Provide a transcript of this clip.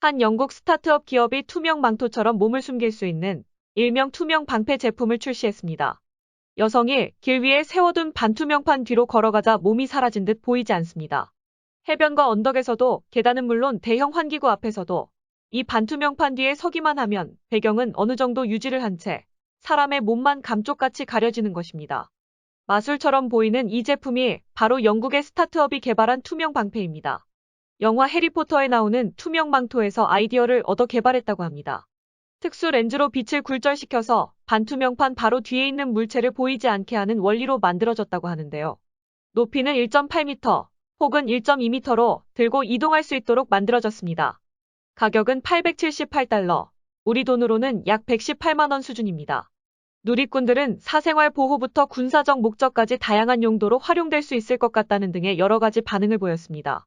한 영국 스타트업 기업이 투명 망토처럼 몸을 숨길 수 있는 일명 투명 방패 제품을 출시했습니다. 여성이 길 위에 세워둔 반투명판 뒤로 걸어가자 몸이 사라진 듯 보이지 않습니다. 해변과 언덕에서도 계단은 물론 대형 환기구 앞에서도 이 반투명판 뒤에 서기만 하면 배경은 어느 정도 유지를 한 채 사람의 몸만 감쪽같이 가려지는 것입니다. 마술처럼 보이는 이 제품이 바로 영국의 스타트업이 개발한 투명 방패입니다. 영화 해리포터에 나오는 투명 망토에서 아이디어를 얻어 개발했다고 합니다. 특수 렌즈로 빛을 굴절시켜서 반투명판 바로 뒤에 있는 물체를 보이지 않게 하는 원리로 만들어졌다고 하는데요. 높이는 1.8m 혹은 1.2m로 들고 이동할 수 있도록 만들어졌습니다. 가격은 878달러, 우리 돈으로는 약 118만원 수준입니다. 누리꾼들은 사생활 보호부터 군사적 목적까지 다양한 용도로 활용될 수 있을 것 같다는 등의 여러 가지 반응을 보였습니다.